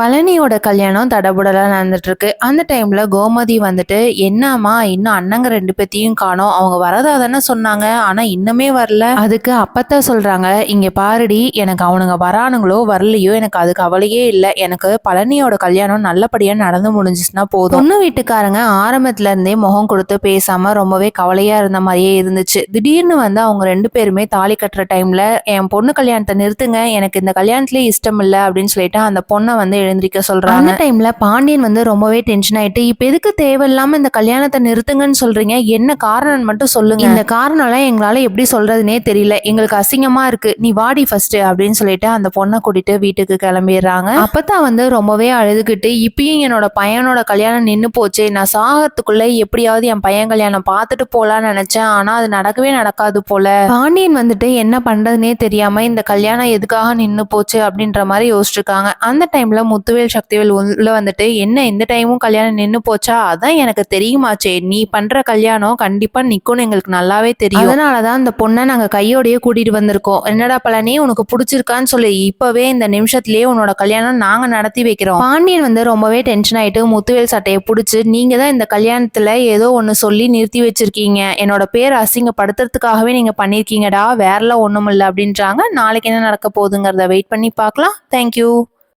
பழனியோட கல்யாணம் தடபுடலாக நடந்துட்டு இருக்கு அந்த டைம்ல கோமதி வந்துட்டு என்னம்மா இன்னும் அண்ணங்க ரெண்டு பேத்தையும் காணோம். அவங்க வரதா தானே சொன்னாங்க. ஆனா இன்னுமே வரல. அதுக்கு அப்பத்தான் சொல்றாங்க இங்க பாருடி எனக்கு அவனுங்க வரானுங்களோ வரலையோ எனக்கு அது கவலையே இல்லை. எனக்கு பழனியோட கல்யாணம் நல்லபடியா நடந்து முடிஞ்சிச்சுன்னா போதும். பொண்ணு வீட்டுக்காரங்க ஆரம்பத்துல இருந்தே முகம் கொடுத்து பேசாம ரொம்பவே கவலையா இருந்த மாதிரியே இருந்துச்சு. திடீர்னு வந்து அவங்க ரெண்டு பேருமே தாலி கட்டுற டைம்ல என் பொண்ணு கல்யாணத்தை நிறுத்துங்க. எனக்கு இந்த கல்யாணத்துலேயே இஷ்டம் இல்லை. அப்படின்னு சொல்லிட்டு அந்த பொண்ணை வந்து எழுந்திருக்க சொல்றாங்க. அந்த டைம்ல பாண்டியன் வந்து ரொம்பவே டென்ஷன் ஆயிட்டு இப்ப எதுக்கு தேவையில்லாம இந்த கல்யாணத்தை நிறுத்துங்கன்னு சொல்றீங்க? என்ன காரணம் மட்டும் சொல்லுங்க. இந்த காரணம்லாம் எங்களால எப்படி சொல்றதுனே தெரியல. எங்களுக்கு அசிங்கமா இருக்கு. நீ வாடி ஃபர்ஸ்ட் அப்படின்னு சொல்லிட்டு அந்த பொண்ணை கூட்டிட்டு வீட்டுக்கு கிளம்பிடுறாங்க. அப்பதான் வந்து ரொம்பவே அழுதுகிட்டு இப்பயும் என்னோட பையனோட கல்யாணம் நின்னு போச்சு. நான் சாகறதுக்குள்ள எப்படியாவது என் பையன் கல்யாணம் பார்த்துட்டு போலான்னு நினைச்சேன். ஆனா அது நடக்கவே நடக்காது போல. பாண்டியன் வந்துட்டு என்ன பண்றதுனே தெரியாம இந்த கல்யாணம் எதுக்காக நின்னு போச்சு? அப்படின்ற மாதிரி யோசிச்சிருக்காங்க அந்த டைம்ல முத்துவேல் சக்திவேல் உள்ள வந்துட்டு என்ன எந்த டைமும் கல்யாணம் நின்று போச்சா? அதான் எனக்கு தெரியுமாச்சே. நீ பண்ற கல்யாணம் கண்டிப்பா நிக்கும்னு எங்களுக்கு நல்லாவே தெரியும். அதனாலதான் இந்த பொண்ணை நாங்க கையோடயே கூட்டிட்டு வந்திருக்கோம். என்னடா பழனி உனக்கு பிடிச்சிருக்கான்னு சொல்லி. இப்பவே இந்த நிமிஷத்திலேயே உன்னோட கல்யாணம் நாங்க நடத்தி வைக்கிறோம். பாண்டியன் வந்து ரொம்பவே டென்ஷன் ஆயிட்டு முத்துவேல் சட்டையை பிடிச்சி நீங்க தான் இந்த கல்யாணத்துல ஏதோ ஒன்னு சொல்லி நிறுத்தி வச்சிருக்கீங்க. என்னோட பேர் அசிங்கப்படுத்துறதுக்காகவே நீங்க பண்ணிருக்கீங்கடா. வேறலாம் ஒண்ணும் இல்லை அப்படின்றாங்க. நாளைக்கு என்ன நடக்க போகுதுங்கிறத வெயிட் பண்ணி பார்க்கலாம். தேங்க்யூ